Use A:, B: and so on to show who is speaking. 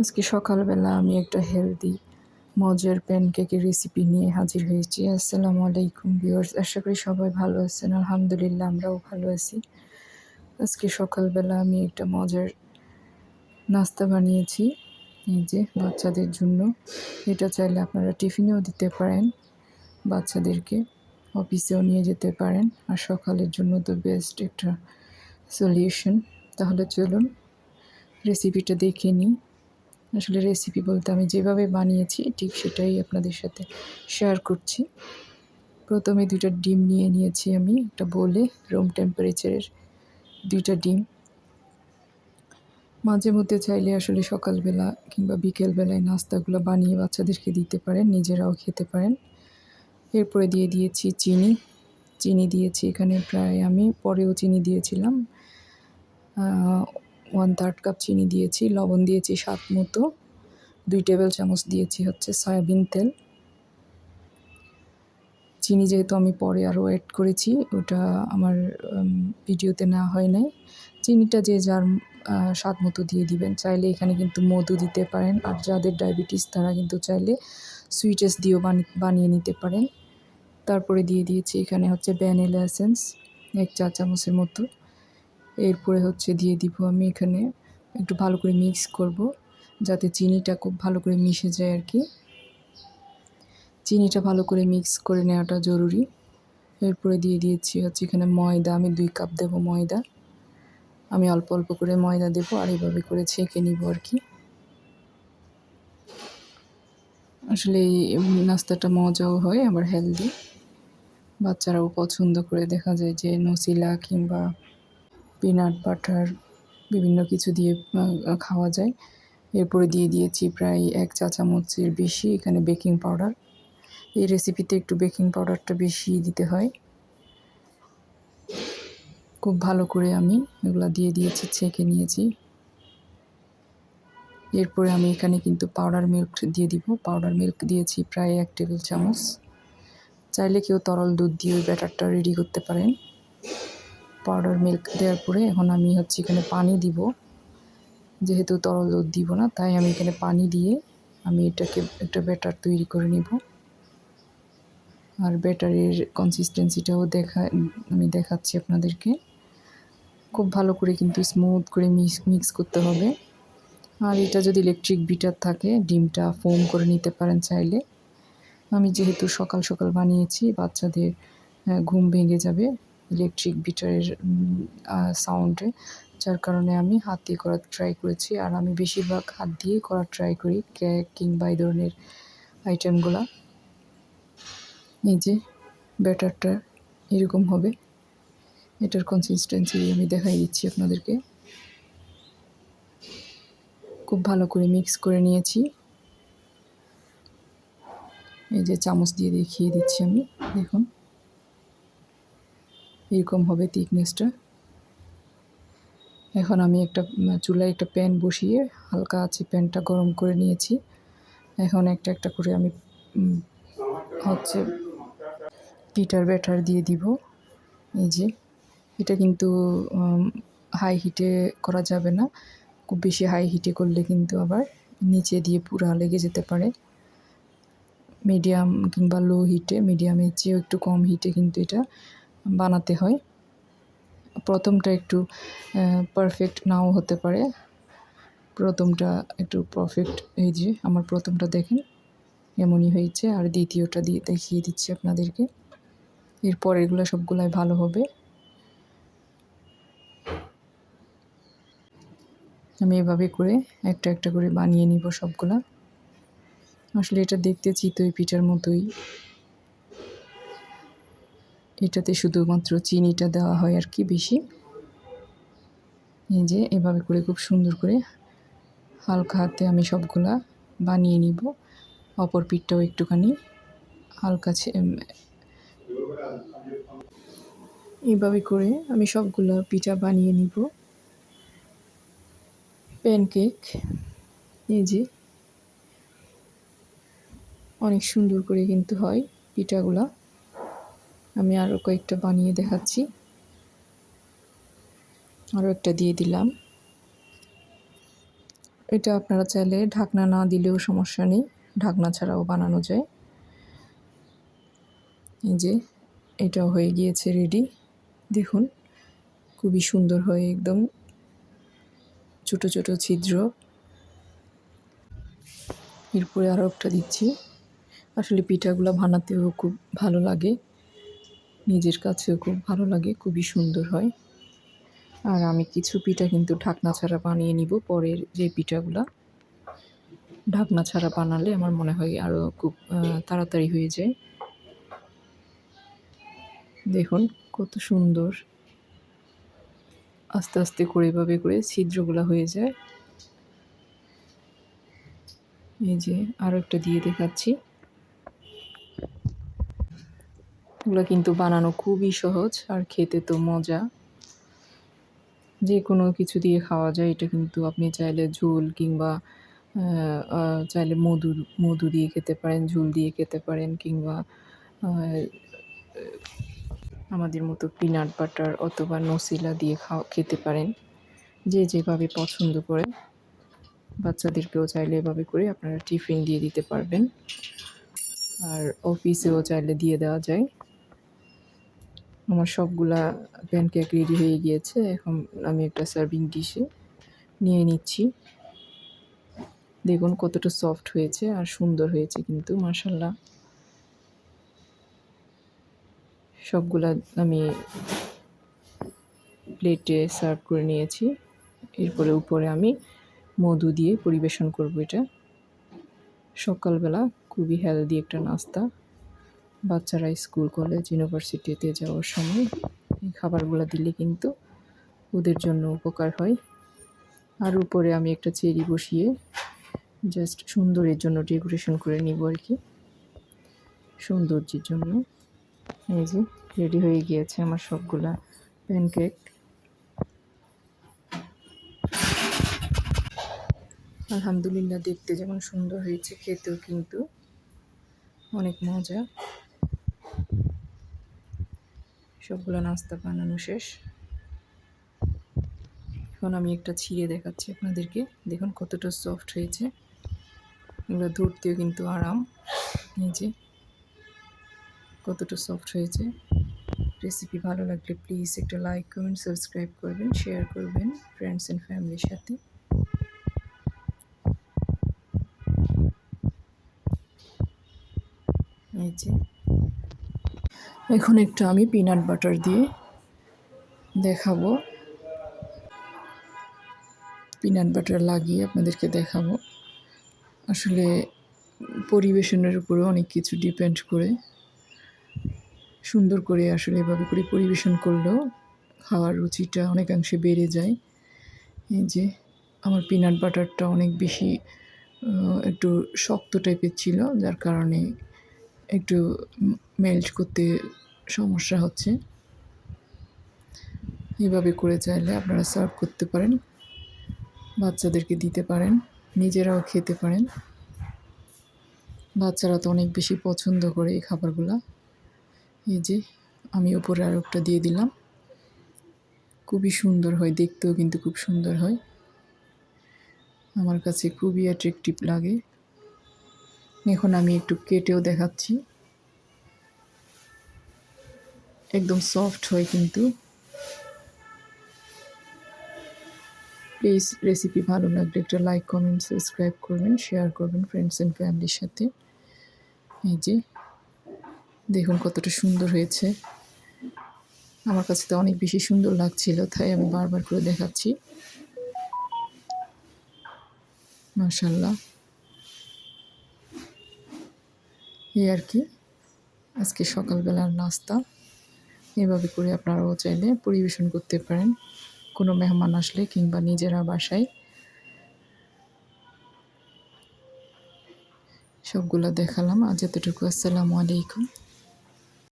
A: আজকে সকালবেলা আমি একটা হেলদি মজার প্যানকেকের রেসিপি নিয়ে হাজির হয়েছি। আসসালামু আলাইকুম ভিউয়ার্স আশা করি সবাই ভালো আছেন। আলহামদুলিল্লাহ, আমরাও ভালো আছি। আজকে সকালবেলা আমি একটা মজার নাস্তা বানিয়েছি, এই যে বাচ্চাদের জন্য। এটা চাইলে আপনারা টিফিনেও দিতে পারেন, বাচ্চাদেরকে অফিসেও নিয়ে যেতে পারেন। আর সকালের জন্য তো বেস্ট একটা সলিউশন তাহলে চলুন রেসিপিটা দেখে নিই। আসলে রেসিপি বলতে আমি যেভাবে বানিয়েছি, ঠিক সেটাই আপনাদের সাথে শেয়ার করছি। প্রথমে দুইটা ডিম নিয়ে নিয়েছি আমি, একটা বলে রুম টেম্পারেচারের দুইটা ডিম। মাঝে মধ্যে চাইলে আসলে সকালবেলা কিংবা বিকেলবেলায় নাস্তাগুলো বানিয়ে বাচ্চাদেরকে দিতে পারেন, নিজেরাও খেতে পারেন। এরপরে দিয়ে দিয়েছি চিনি। চিনি দিয়েছি এখানে প্রায় আমি, পরেও চিনি দিয়েছিলাম। ওয়ান থার্ড কাপ চিনি দিয়েছি, লবণ দিয়েছি স্বাদ মতো দুই টেবিল চামচ দিয়েছি হচ্ছে সয়াবিন তেল। চিনি যেহেতু আমি পরে আরও অ্যাড করেছি, ওটা আমার ভিডিওতে না হয় নাই। চিনিটা যে যার স্বাদ মতো দিয়ে দিবেন। চাইলে এখানে কিন্তু মধু দিতে পারেন, আর যাদের ডায়াবেটিস তারা কিন্তু চাইলে সুইটেস দিয়েও বানিয়ে নিতে পারেন। তারপরে দিয়ে দিয়েছি এখানে হচ্ছে ভ্যানিলা এসেন্স এক চা চামচের মতো। এরপরে হচ্ছে দিয়ে দিব আমি এখানে একটু ভালো করে মিক্স করব, যাতে চিনিটা খুব ভালো করে মিশে যায় আর কি। চিনিটা ভালো করে মিক্স করে নেওয়াটা জরুরি। এরপরে দিয়ে দিয়েছি হচ্ছে এখানে ময়দা, আমি দুই কাপ দেবো ময়দা। আমি অল্প অল্প করে ময়দা দেবো আর এইভাবে করে ছেঁকে নিব আর কি। আসলে এই নাস্তাটা মজাও হয়, আবার হেলদি বাচ্চারাও পছন্দ করে, দেখা যায় যে নসিলা কিংবা পিনাট বাটার বিভিন্ন কিছু দিয়ে খাওয়া যায়। এরপরে দিয়ে দিয়েছি প্রায় এক চা চামচের বেশি এখানে বেকিং পাউডার এই রেসিপিতে একটু বেকিং পাউডারটা বেশি দিতে হয়। খুব ভালো করে আমি এগুলো দিয়ে দিয়েছি, ছেঁকে নিয়েছি। এরপরে আমি এখানে কিন্তু পাউডার মিল্ক দিয়ে দিব। পাউডার মিল্ক দিয়েছি প্রায় এক টেবিল চামচ। চাইলে কেউ তরল দুধ দিয়ে ব্যাটারটা রেডি করতে পারেন। পাউডার মিল্ক দেওয়ার পরে এখন আমি হচ্ছে এখানে পানি দিব। যেহেতু তরল দুধ দিব না, তাই আমি এখানে পানি দিয়ে আমি এটাকে একটা ব্যাটার তৈরি করে নিব। আর ব্যাটারের কনসিস্টেন্সিটাও দেখা আমি দেখাচ্ছি আপনাদেরকে। খুব ভালো করে কিন্তু স্মুথ করে মিক্স মিক্স করতে হবে। আর এটা যদি ইলেকট্রিক বিটার থাকে, ডিমটা ফোম করে নিতে পারেন চাইলে। আমি যেহেতু সকাল সকাল বানিয়েছি, বাচ্চাদের ঘুম ভেঙে যাবে ইলেকট্রিক বিটারের সাউন্ডে যার কারণে আমি হাত দিয়ে করার ট্রাই করেছি। আর আমি বেশিরভাগ হাত দিয়েই করার ট্রাই করি কেক কিংবা এই ধরনের আইটেমগুলা এই যে, ব্যাটারটা এরকম হবে। এটার কনসিস্টেন্সি আমি দেখাই দিচ্ছি আপনাদেরকে। খুব ভালো করে মিক্স করে নিয়েছি। এই যে চামচ দিয়ে দেখিয়ে দিচ্ছি আমি, দেখুন। এরকম হবে থিকনেসটা এখন আমি একটা চুলায় একটা প্যান বসিয়ে হালকা আছে প্যানটা গরম করে নিয়েছি। এখন একটা একটা করে আমি হচ্ছে পিটার ব্যাটার দিয়ে দিব। এই যে, এটা কিন্তু হাই হিটে করা যাবে না। খুব বেশি হাই হিটে করলে কিন্তু আবার নিচে দিয়ে পুরা লেগে যেতে পারে। মিডিয়াম কিংবা লো হিটে মিডিয়ামের চেয়েও একটু কম হিটে কিন্তু এটা বানাতে হয়। প্রথমটা একটু পারফেক্ট নাও হতে পারে। প্রথমটা একটু পারফেক্ট এই যে আমার প্রথমটা দেখেন, এমনই হয়েছে। আর দ্বিতীয়টা দিয়ে দেখিয়ে দিচ্ছি আপনাদেরকে। এরপর এগুলো সবগুলাই ভালো হবে। আমি এভাবে করে একটা একটা করে বানিয়ে নিব সবগুলা। আসলে এটা দেখতে চিতই পিঠার মতোই। এটাতে শুধুমাত্র চিনিটা দেওয়া হয় আর কি বেশি। এই যে এভাবে করে খুব সুন্দর করে হালকা হাতে আমি সবগুলা বানিয়ে নিব। অপর পিঠটাও একটুখানি হালকা এভাবে করে আমি সবগুলো পিঠা বানিয়ে নিব। প্যানকেক, এই যে অনেক সুন্দর করে কিন্তু হয় পিঠাগুলা। আমি আরও কয়েকটা বানিয়ে দেখাচ্ছি। আরও একটা দিয়ে দিলাম। এটা আপনারা চাইলে ঢাকনা না দিলেও সমস্যা নেই, ঢাকনা ছাড়াও বানানো যায়। এই যে এটা হয়ে গিয়েছে রেডি দেখুন, খুবই সুন্দর হয় একদম। ছোট ছোট ছিদ্র। এরপরে আরও একটা দিচ্ছি। আসলে পিঠাগুলো বানাতেও খুব ভালো লাগে। নিজের কাছেও খুব ভালো লাগে, খুবই সুন্দর হয়। আর আমি কিছু পিঠা কিন্তু ঢাকনা ছাড়া বানিয়ে নিব, পরের যে পিঠাগুলা। ঢাকনা ছাড়া বানালে আমার মনে হয় আরও খুব তাড়াতাড়ি হয়ে যায়। দেখুন কত সুন্দর। আস্তে আস্তে করে এভাবে করে ছিদ্রগুলো হয়ে যায়। এই যে আরও একটা দিয়ে দেখাচ্ছি। এগুলো কিন্তু বানানো খুবই সহজ আর খেতে তো মজা। যে কোনো কিছু দিয়ে খাওয়া যায়, এটা কিন্তু আপনি চাইলে ঝোল কিংবা চাইলে মধু মধু দিয়ে খেতে পারেন, ঝোল দিয়ে খেতে পারেন কিংবা আমাদের মতো পিনাট বাটার অথবা নসিলা দিয়ে খাওয়া খেতে পারেন। যে যেভাবে পছন্দ করে। বাচ্চাদেরকেও চাইলে এভাবে করে আপনারা টিফিন দিয়ে দিতে পারবেন। আর অফিসেও চাইলে দিয়ে দেওয়া যায়। আমার সবগুলা প্যানকেক রেডি হয়ে গিয়েছে। এখন আমি একটা সার্ভিং ডিশে নিয়ে নিচ্ছি। দেখুন কতটা সফট হয়েছে আর সুন্দর হয়েছে কিন্তু মাসাল্লাহ সবগুলা আমি প্লেটে সার্ভ করে নিয়েছি। এরপরে উপরে আমি মধু দিয়ে পরিবেশন করব এটা। সকালবেলা খুবই হেলদি একটা নাস্তা। বাচ্চারা স্কুল, কলেজ, ইউনিভার্সিটিতে যাওয়ার সময় এই খাবারগুলো দিলে কিন্তু ওদের জন্য উপকার হয়। আর উপরে আমি একটা চেরি বসিয়ে জাস্ট সুন্দরের জন্য ডেকোরেশন করে নিব আর কি। সৌন্দর্যের জন্য। এই যে রেডি হয়ে গিয়েছে আমার সবগুলা প্যানকেক আলহামদুলিল্লাহ দেখতে যেমন সুন্দর হয়েছে, খেতেও কিন্তু অনেক মজা। সবগুলো নাস্তা বানানো শেষ। এখন আমি একটা ছিঁড়ে দেখাচ্ছি আপনাদেরকে। দেখুন কতটা সফট হয়েছে। এগুলো ধরতেও কিন্তু আরাম। নিচে কতটা সফট হয়েছে। রেসিপি ভালো লাগলে প্লিজ একটা লাইক করবেন সাবস্ক্রাইব করবেন শেয়ার করবেন ফ্রেন্ডস অ্যান্ড ফ্যামিলির সাথে। এই যে এখন একটু আমি পিনাট বাটার দিয়ে দেখাবো। পিনাট বাটার লাগিয়ে আপনাদেরকে দেখাবো। আসলে পরিবেশনের উপরে অনেক কিছু ডিপেন্ড করে। সুন্দর করে আসলে এভাবে করে পরিবেশন করলেও খাওয়ার রুচিটা অনেকাংশে বেড়ে যায়। এই যে আমার পিনাট বাটারটা অনেক বেশি একটু শক্ত টাইপের ছিল, যার কারণে একটু মেল্ট করতে সমস্যা হচ্ছে। এভাবে করে চাইলে আপনারা সার্ভ করতে পারেন, বাচ্চাদেরকে দিতে পারেন, নিজেরাও খেতে পারেন। বাচ্চারা তো অনেক বেশি পছন্দ করে এই খাবারগুলো। এই যে, আমি ওপরে আর একটা দিয়ে দিলাম। খুবই সুন্দর হয়, দেখতেও কিন্তু খুব সুন্দর হয়। আমার কাছে খুবই অ্যাট্রাকটিভ লাগে। এখন আমি একটু কেটেও দেখাচ্ছি। একদম সফট হয় কিন্তু। প্লিজ রেসিপি ভালো লাগলে একটা লাইক কমেন্ট সাবস্ক্রাইব করবেন শেয়ার করবেন ফ্রেন্ডস অ্যান্ড ফ্যামিলির সাথে। এই যে, দেখুন কতটা সুন্দর হয়েছে। আমার কাছে তো অনেক বেশি সুন্দর লাগছিল, তাই আমি বারবার করে দেখাচ্ছি। মাশাল্লাহ এই আর কি। আজকে সকালবেলার নাস্তা। এভাবে করে আপনারাও চাইলে পরিবেশন করতে পারেন। কোনো মেহমান আসলে কিংবা নিজেরা বাসায়। সবগুলো দেখালাম। আজ এতটুকু। আসসালামু আলাইকুম।